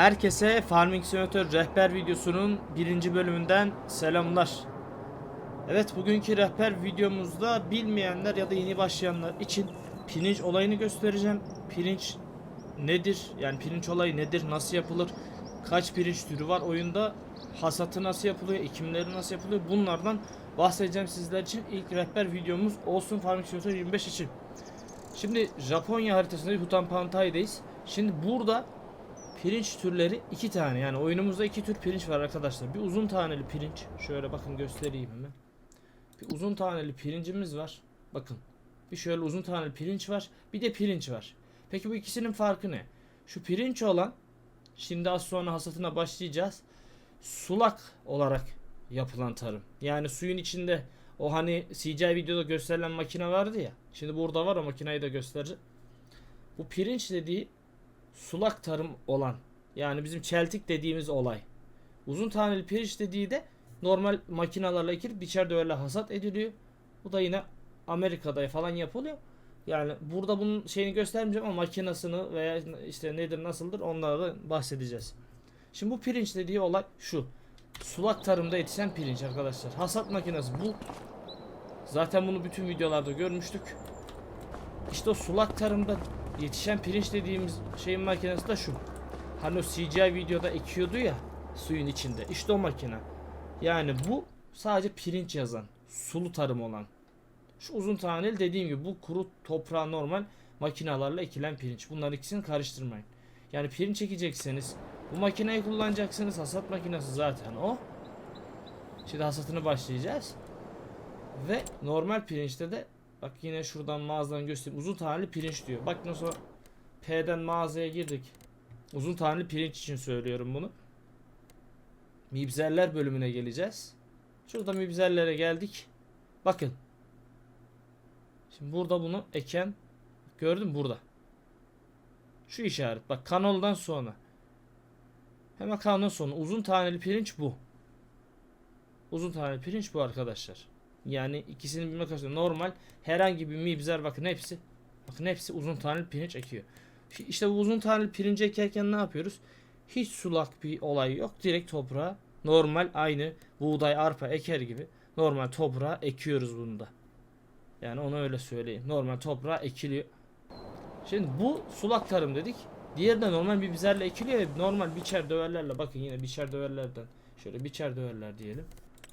Herkese Farming Simulator rehber videosunun birinci bölümünden selamlar. Evet bugünkü rehber videomuzda bilmeyenler ya da yeni başlayanlar için pirinç olayını göstereceğim. Pirinç nedir? Yani pirinç olayı nedir? Nasıl yapılır? Kaç pirinç türü var oyunda? Hasatı nasıl yapılıyor? Ekimleri nasıl yapılıyor? Bunlardan bahsedeceğim sizler için. İlk rehber videomuz olsun Farming Simulator 25 için. Şimdi Japonya haritasında Hutan Pantai'deyiz. Şimdi burada pirinç türleri iki tane yani oyunumuzda iki tür pirinç var arkadaşlar. Bir uzun taneli pirinç. Şöyle bakın göstereyim hemen. Bir uzun taneli pirincimiz var. Bakın. Bir şöyle uzun taneli pirinç var. Bir de pirinç var. Peki bu ikisinin farkı ne? Şu pirinç olan şimdi az sonra hasatına başlayacağız. Sulak olarak yapılan tarım. Yani suyun içinde o hani CGI videoda gösterilen makine vardı ya. Şimdi burada var o makineyi de göstereceğim. Bu pirinç dediği sulak tarım olan yani bizim çeltik dediğimiz olay. Uzun taneli pirinç dediği de normal makinalarla ekilip biçer döverle hasat ediliyor. Bu da yine Amerika'da falan yapılıyor. Yani burada bunun şeyini göstermeyeceğim ama makinasını veya işte nedir nasıldır onlardan bahsedeceğiz. Şimdi bu pirinç dediği olay şu. Sulak tarımda yetişen pirinç arkadaşlar. Hasat makinesi bu. Zaten bunu bütün videolarda görmüştük. İşte o sulak tarımda yetişen pirinç dediğimiz şeyin makinesi de şu. Hani o CGI videoda ekiyordu ya suyun içinde. İşte o makine. Yani bu sadece pirinç yazan, sulu tarım olan. Şu uzun taneli dediğim gibi bu kuru toprağa normal makinalarla ekilen pirinç. Bunların ikisini karıştırmayın. Yani pirinç ekecekseniz bu makineyi kullanacaksınız. Hasat makinesi zaten o. Şimdi hasatını başlayacağız. Ve normal pirinçte de bak yine şuradan mağazadan göstereyim. Uzun taneli pirinç diyor. Bak nasıl P'den mağazaya girdik. Uzun taneli pirinç için söylüyorum bunu. Mibzerler bölümüne geleceğiz. Şurada mibzerlere geldik. Bakın. Şimdi burada bunu eken gördün burada. Şu işaret. Bak kanaldan sonra. Hemen kanaldan sonra uzun taneli pirinç bu. Uzun taneli pirinç bu arkadaşlar. Yani ikisini bilmek lazım. Normal herhangi bir mibzer bakın hepsi bakın hepsi uzun taneli pirinç ekiyor. İşte bu uzun taneli pirinci ekerken ne yapıyoruz? Hiç sulak bir olay yok. Direkt toprağa normal aynı buğday, arpa eker gibi normal toprağa ekiyoruz bunu da. Yani onu öyle söyleyeyim. Normal toprağa ekiliyor. Şimdi bu sulak tarım dedik. Diğeri de normal bir bizerle ekiliyor. Normal biçer döverlerle bakın yine biçer döverlerden şöyle biçer döverler diyelim.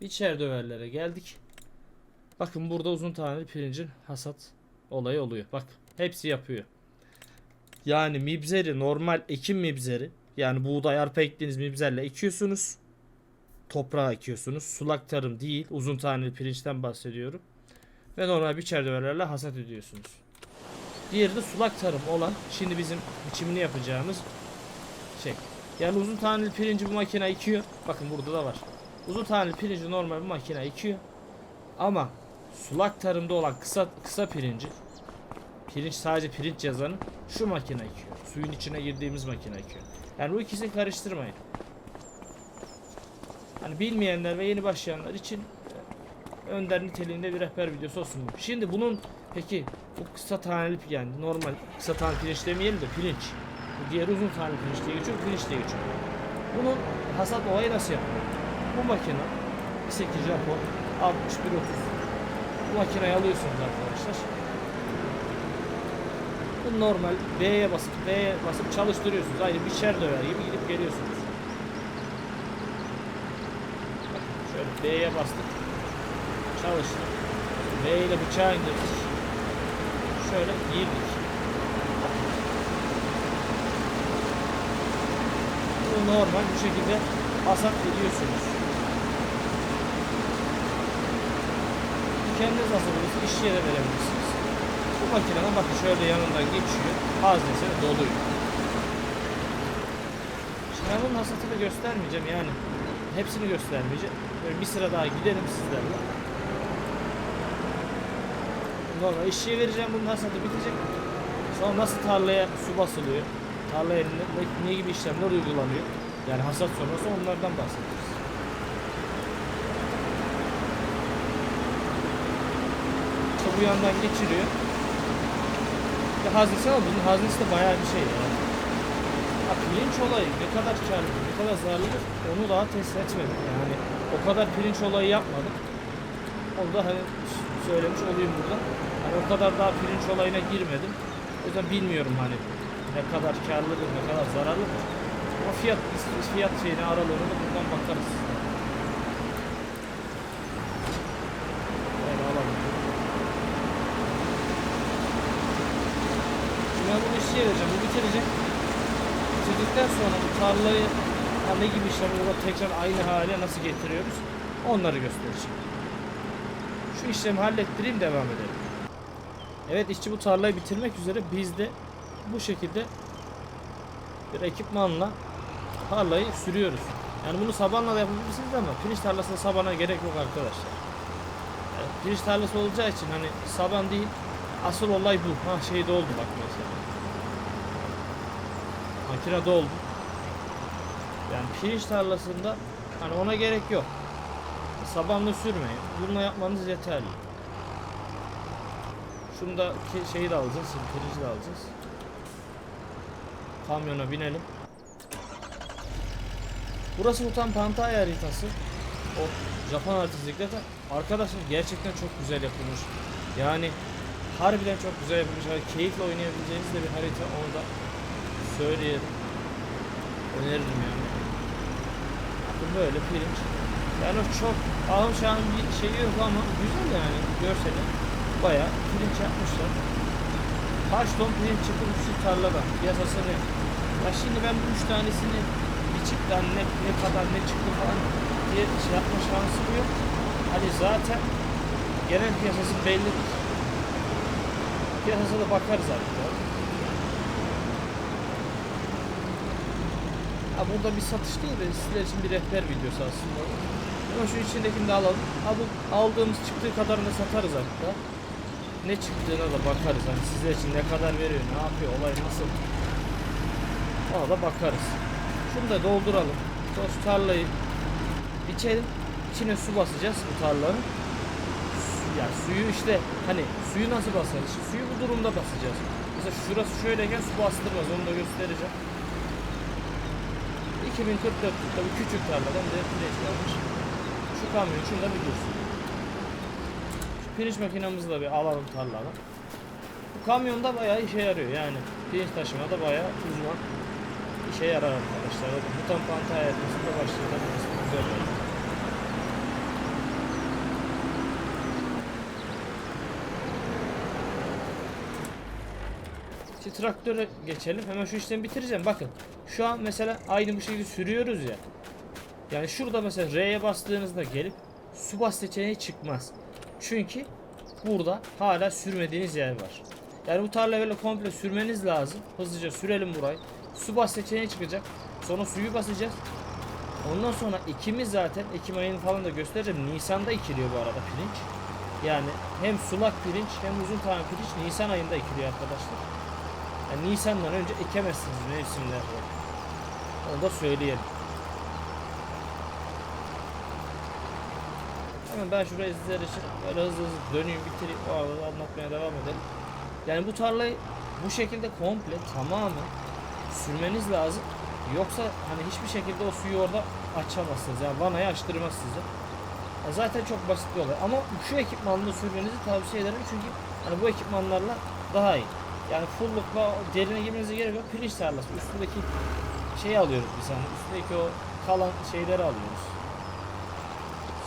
Biçer döverlere geldik. Bakın burada uzun taneli pirincin hasat olayı oluyor. Bak hepsi yapıyor. Yani mibzeri normal ekim mibzeri yani buğday arpa ektiğiniz mibzerle ekiyorsunuz. Toprağa ekiyorsunuz. Sulak tarım değil. Uzun taneli pirinçten bahsediyorum. Ve normal biçer döverlerle hasat ediyorsunuz. Diğeri de sulak tarım olan şimdi bizim biçimini yapacağımız şey. Yani uzun taneli pirinci bu makine ekiyor. Bakın burada da var. Uzun taneli pirinci normal bir makine ekiyor. Ama sulak tarımda olan kısa kısa pirinci pirinç sadece pirinç yazanı şu makine ekiyor. Suyun içine girdiğimiz makine ekiyor. Yani bu ikisini karıştırmayın. Hani bilmeyenler ve yeni başlayanlar için e, önder niteliğinde bir rehber videosu olsun. Şimdi bunun peki bu kısa taneli yani normal kısa taneli pirinç demeyelim de pirinç. Bu diğer uzun taneli pirinç diye geçiyor, pirinç diye geçiyor. Bunun hasat olayı nasıl yapılıyor? Bu makine 8 Japon 6130 bu makineyi alıyorsunuz arkadaşlar. Bu normal B'ye basıp B'ye basıp çalıştırıyorsunuz. Aynı bir şer döver gibi gidip geliyorsunuz. Şöyle B'ye bastık. Çalıştı. B ile bıçağı indirdik. Şöyle girdik. Bu normal bu şekilde hasat ediyorsunuz. Kendiniz hasat ediyorsunuz. İşçiye de verebilirsiniz. Bu makineden bakın şöyle yanından geçiyor. Haznesi doluyor. Şimdi ben bunun hasatını göstermeyeceğim yani. Hepsini göstermeyeceğim. Böyle bir sıra daha gidelim sizlerle. Normal işçiye vereceğim bunun hasatı bitecek. Sonra nasıl tarlaya su basılıyor. Tarlaya ne, ne gibi işlemler uygulanıyor. Yani hasat sonrası onlardan bahsedeceğiz. Bu yandan geçiriyor. Bir haznesi ama bunun haznesi de bayağı bir şey yani. Ha, pirinç olayı ne kadar karlı, ne kadar zararlıdır onu daha test etmedim. Yani o kadar pirinç olayı yapmadım. Onu da hani söylemiş olayım burada. Hani o kadar daha pirinç olayına girmedim. O yüzden bilmiyorum hani ne kadar karlıdır, ne kadar zararlıdır. Ama fiyat fiyat şeyini aralığını da buradan bakarız. Böyle alalım. Şimdi ben bunu işçiye vereceğim. Bu bitirecek. Bitirdikten sonra bu tarlayı ne gibi işlem yapıp tekrar aynı hale nasıl getiriyoruz onları göstereceğim. Şu işlemi hallettireyim devam edelim. Evet işçi bu tarlayı bitirmek üzere biz de bu şekilde bir ekipmanla tarlayı sürüyoruz. Yani bunu sabanla da yapabilirsiniz ama pirinç tarlasında sabana gerek yok arkadaşlar. Yani pirinç tarlası olacağı için hani saban değil asıl olay bu. Ha şey doldu bak mesela. Makine doldu. Yani pirinç tarlasında hani ona gerek yok. Sabanla sürmeyin. Bununla yapmanız yeterli. Şunu da şeyi de alacağız. Pirinci de alacağız. Kamyona binelim. Burası Utan Pantay haritası. O Japon haritası de arkadaşlar gerçekten çok güzel yapılmış. Yani harbiden çok güzel yapılmış. Yani keyifle oynayabileceğiniz de bir harita onu da söyleyelim. Öneririm yani. Bakın böyle pirinç. Yani çok ağım bir şey yok ama güzel yani görseli. Bayağı pirinç yapmışlar. Kaç ton pirinç çıkmış şu tarladan. Piyasası ne? Ya şimdi ben bu üç tanesini biçip de hani ne, ne kadar ne çıktı falan diye şey yapma şansım yok. Hani zaten genel piyasası bellidir. Piyasasına bakarız artık. ya. Ha burada bir satış değil de sizler için bir rehber videosu aslında. Ama şu içindekini de alalım. Ha bu aldığımız çıktığı kadarını satarız hatta. Ne çıktığına da bakarız. Hani sizler için ne kadar veriyor, ne yapıyor, olay nasıl. Ona da bakarız. Şunu da dolduralım. Sonra şu tarlayı biçelim. İçine su basacağız bu tarlanın. Yani suyu işte hani suyu nasıl basarız? Suyu bu durumda basacağız. Mesela şurası şöyleyken su bastırmaz. Onu da göstereceğim. 2044 tabii küçük tarladan bir pirinç almış. Şu kamyon şurada bir dursun. Şu pirinç makinamızı da bir alalım tarladan. Bu kamyon da bayağı işe yarıyor yani. Pirinç taşımada bayağı uzman işe yarar arkadaşlar. Bu tam panta hayatımızda başlayan bir güzel oldu. Şimdi traktöre geçelim. Hemen şu işlemi bitireceğim. Bakın. Şu an mesela aynı bu şekilde sürüyoruz ya. Yani şurada mesela R'ye bastığınızda gelip su bas seçeneği çıkmaz. Çünkü burada hala sürmediğiniz yer var. Yani bu tarlayı böyle komple sürmeniz lazım. Hızlıca sürelim burayı. Su bas seçeneği çıkacak. Sonra suyu basacağız. Ondan sonra ikimiz zaten Ekim ayını falan da göstereceğim. Nisan'da ekiliyor bu arada pirinç. Yani hem sulak pirinç hem uzun tane pirinç Nisan ayında ekiliyor arkadaşlar. Yani Nisan'dan önce ekemezsiniz mevsimlerde. Onu da söyleyelim. Hemen ben şuraya sizler için böyle hızlı hızlı döneyim bitireyim. O arada anlatmaya devam edelim. Yani bu tarlayı bu şekilde komple tamamen sürmeniz lazım. Yoksa hani hiçbir şekilde o suyu orada açamazsınız. Yani vanayı açtırmaz size. Zaten çok basit bir olay. Ama şu ekipmanla sürmenizi tavsiye ederim çünkü hani bu ekipmanlarla daha iyi. Yani fullukla derine girmenize gerek yok. Pirinç tarlası. Üstündeki şeyi alıyoruz biz hani. Üstündeki o kalan şeyleri alıyoruz.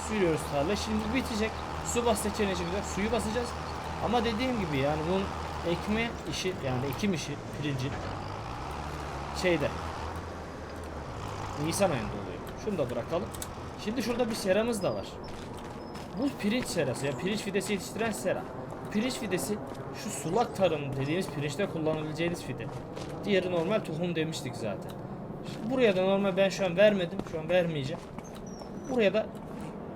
Sürüyoruz tarla. Şimdi bitecek. Su bas seçeneği çıkacak. Suyu basacağız. Ama dediğim gibi yani bunun ekme işi yani ekim işi pirincin şeyde Nisan ayında oluyor. Şunu da bırakalım. Şimdi şurada bir seramız da var. Bu pirinç serası yani pirinç fidesi yetiştiren sera. Pirinç fidesi şu sulak tarım dediğimiz pirinçte kullanabileceğiniz fide. Diğeri normal tohum demiştik zaten. Şimdi buraya da normal ben şu an vermedim. Şu an vermeyeceğim. Buraya da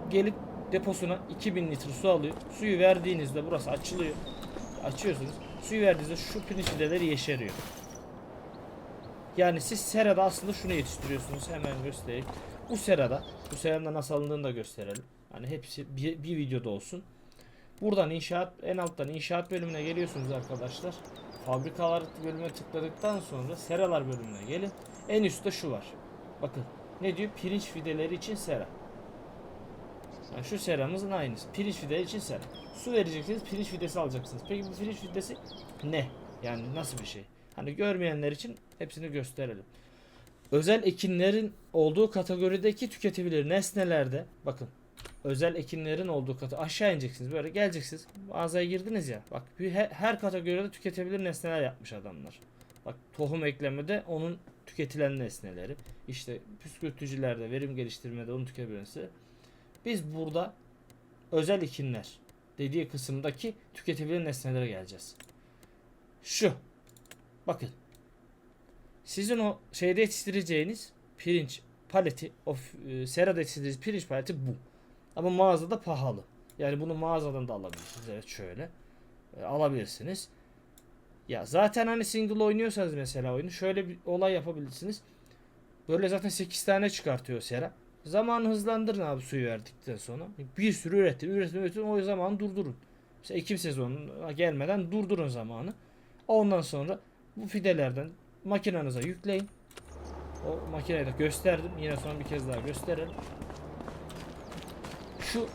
gelip deposuna 2000 litre su alıyor. Suyu verdiğinizde burası açılıyor. Açıyorsunuz. Suyu verdiğinizde şu pirinç fideleri yeşeriyor. Yani siz serada aslında şunu yetiştiriyorsunuz. Hemen göstereyim. Bu serada, bu serada nasıl alındığını da gösterelim. Hani hepsi bir, bir videoda olsun. Buradan inşaat, en alttan inşaat bölümüne geliyorsunuz arkadaşlar. Fabrikalar bölümüne tıkladıktan sonra seralar bölümüne gelin. En üstte şu var. Bakın ne diyor? Pirinç fideleri için sera. Yani şu seramızın aynısı. Pirinç fideleri için sera. Su vereceksiniz, pirinç fidesi alacaksınız. Peki bu pirinç fidesi ne? Yani nasıl bir şey? Hani görmeyenler için hepsini gösterelim. Özel ekinlerin olduğu kategorideki tüketebilir nesnelerde bakın özel ekinlerin olduğu katı aşağı ineceksiniz böyle geleceksiniz mağazaya girdiniz ya bak her kategoride tüketebilir nesneler yapmış adamlar. Bak tohum eklemede onun tüketilen nesneleri işte püskürtücülerde verim geliştirmede onun tüketebilmesi. Biz burada özel ekinler dediği kısımdaki tüketebilir nesnelere geleceğiz. Şu bakın sizin o şeyde yetiştireceğiniz pirinç paleti, o f- e, serada yetiştirdiğiniz pirinç paleti bu. Ama mağazada pahalı. Yani bunu mağazadan da alabilirsiniz. Evet şöyle. E, alabilirsiniz. Ya zaten hani single oynuyorsanız mesela oyunu şöyle bir olay yapabilirsiniz. Böyle zaten 8 tane çıkartıyor sera. Zamanı hızlandırın abi suyu verdikten sonra. Bir sürü üretin, üretin, üretin. O zaman durdurun. Mesela ekim sezonuna gelmeden durdurun zamanı. Ondan sonra bu fidelerden makinenize yükleyin. O makineyi de gösterdim. Yine sonra bir kez daha gösterelim. Şu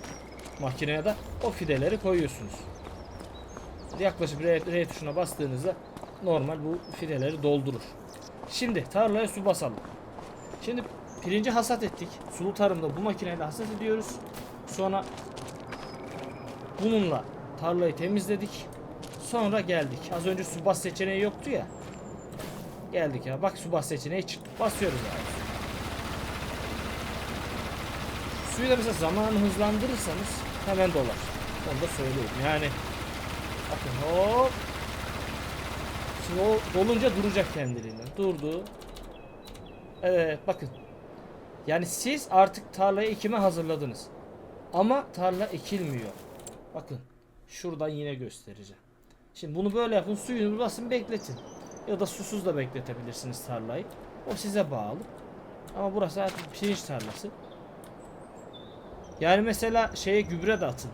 makineye de o fideleri koyuyorsunuz. Yaklaşık R, R tuşuna bastığınızda normal bu fideleri doldurur. Şimdi tarlaya su basalım. Şimdi pirinci hasat ettik. Sulu tarımda bu makineyle hasat ediyoruz. Sonra bununla tarlayı temizledik. Sonra geldik. Az önce su bas seçeneği yoktu ya. Geldik ya. Bak su bas seçeneği çıktı. Basıyoruz abi. Suyu da mesela zamanı hızlandırırsanız hemen dolar. Onu da söyleyeyim. Yani bakın hop. Şimdi o dolunca duracak kendiliğinden. Durdu. Evet bakın. Yani siz artık tarlayı ekime hazırladınız. Ama tarla ekilmiyor. Bakın. Şuradan yine göstereceğim. Şimdi bunu böyle yapın. Suyunu basın bekletin. Ya da susuz da bekletebilirsiniz tarlayı. O size bağlı. Ama burası artık pirinç tarlası. Yani mesela şeye gübre de atın.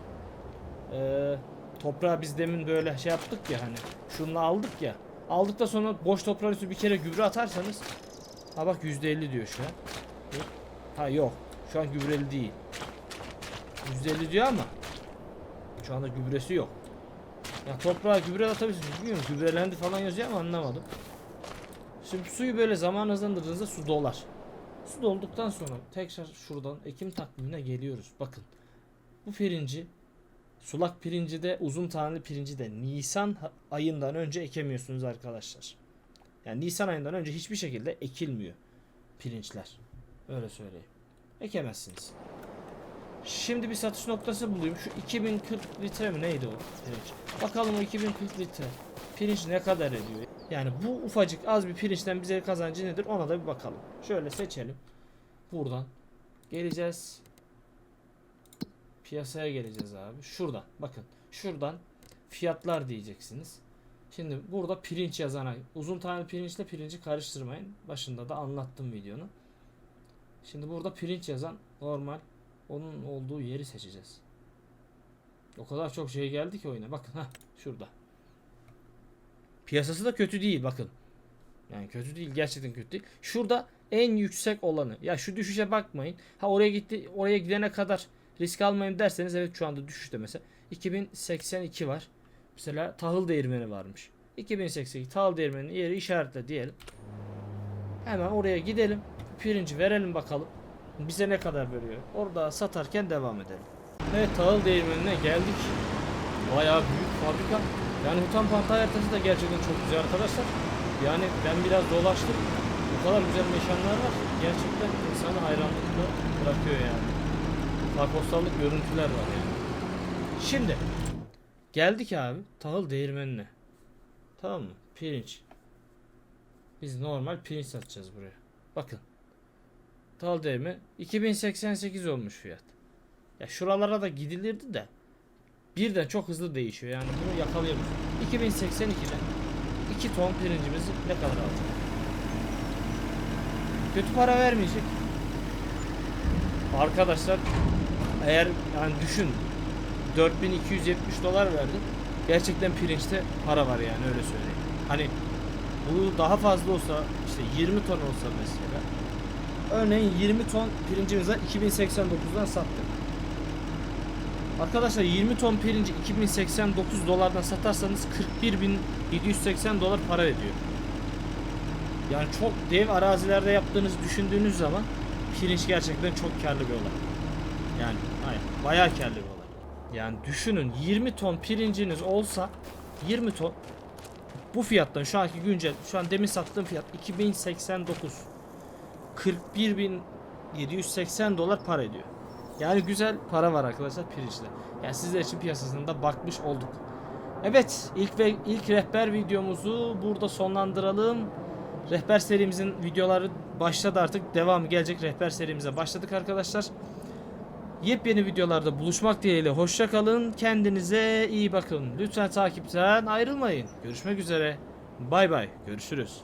Ee, toprağa biz demin böyle şey yaptık ya hani. Şunu aldık ya. Aldıktan sonra boş toprağın üstüne bir kere gübre atarsanız. Ha bak %50 diyor şu an. Ha yok. Şu an gübreli değil. %50 diyor ama şu anda gübresi yok. Ya toprağa gübre atabilirsiniz. Bilmiyorum gübrelendi falan yazıyor ama anlamadım. Şimdi suyu böyle zaman hızlandırdığınızda su dolar. Su dolduktan sonra tekrar şuradan ekim takvimine geliyoruz. Bakın. Bu pirinci sulak pirinci de uzun taneli pirinci de Nisan ayından önce ekemiyorsunuz arkadaşlar. Yani Nisan ayından önce hiçbir şekilde ekilmiyor pirinçler. Öyle söyleyeyim. Ekemezsiniz. Şimdi bir satış noktası bulayım. Şu 2040 litre mi neydi o pirinç? Bakalım o 2040 litre pirinç ne kadar ediyor? Yani bu ufacık az bir pirinçten bize kazancı nedir ona da bir bakalım. Şöyle seçelim. Buradan geleceğiz. Piyasaya geleceğiz abi. Şuradan bakın. Şuradan fiyatlar diyeceksiniz. Şimdi burada pirinç yazana uzun tane pirinçle pirinci karıştırmayın. Başında da anlattım videonun. Şimdi burada pirinç yazan normal onun olduğu yeri seçeceğiz. O kadar çok şey geldi ki oyuna. Bakın ha şurada. Piyasası da kötü değil bakın. Yani kötü değil gerçekten kötü değil. Şurada en yüksek olanı. Ya şu düşüşe bakmayın. Ha oraya gitti oraya gidene kadar risk almayayım derseniz evet şu anda düşüşte mesela. 2082 var. Mesela tahıl değirmeni varmış. 2082 tahıl değirmenin yeri işaretle diyelim. Hemen oraya gidelim. Pirinci verelim bakalım. Bize ne kadar veriyor. Orada satarken devam edelim. Evet tahıl değirmenine geldik. Bayağı büyük fabrika. Yani Hutan Panta haritası da gerçekten çok güzel arkadaşlar. Yani ben biraz dolaştım. Bu kadar güzel mekanlar var. Gerçekten insanı hayranlıkla bırakıyor yani. Kartpostallık görüntüler var yani. Şimdi geldik abi tahıl değirmenine. Tamam mı? Pirinç. Biz normal pirinç satacağız buraya. Bakın. Tahıl değirmeni 2088 olmuş fiyat. Ya şuralara da gidilirdi de birden çok hızlı değişiyor. Yani bunu yakalayamıyoruz. 2082'den 2 ton pirincimizi ne kadar alacak? Kötü para vermeyecek. Arkadaşlar eğer yani düşün 4270 dolar verdin. Gerçekten pirinçte para var yani öyle söyleyeyim. Hani Bu daha fazla olsa işte 20 ton olsa mesela. Örneğin 20 ton pirincimizi 2089'dan sattık. Arkadaşlar 20 ton pirinci 2089 dolardan satarsanız 41.780 dolar para ediyor. Yani çok dev arazilerde yaptığınızı düşündüğünüz zaman pirinç gerçekten çok karlı bir olay. Yani hayır, bayağı karlı bir olay. Yani düşünün 20 ton pirinciniz olsa 20 ton bu fiyattan şu anki güncel şu an demin sattığım fiyat 2089 41.780 dolar para ediyor. Yani güzel para var arkadaşlar pirinçte. Yani sizler için piyasasında bakmış olduk. Evet ilk ve ilk rehber videomuzu burada sonlandıralım. Rehber serimizin videoları başladı artık. Devamı gelecek rehber serimize başladık arkadaşlar. Yepyeni videolarda buluşmak dileğiyle hoşça kalın. Kendinize iyi bakın. Lütfen takipten ayrılmayın. Görüşmek üzere. Bay bay. Görüşürüz.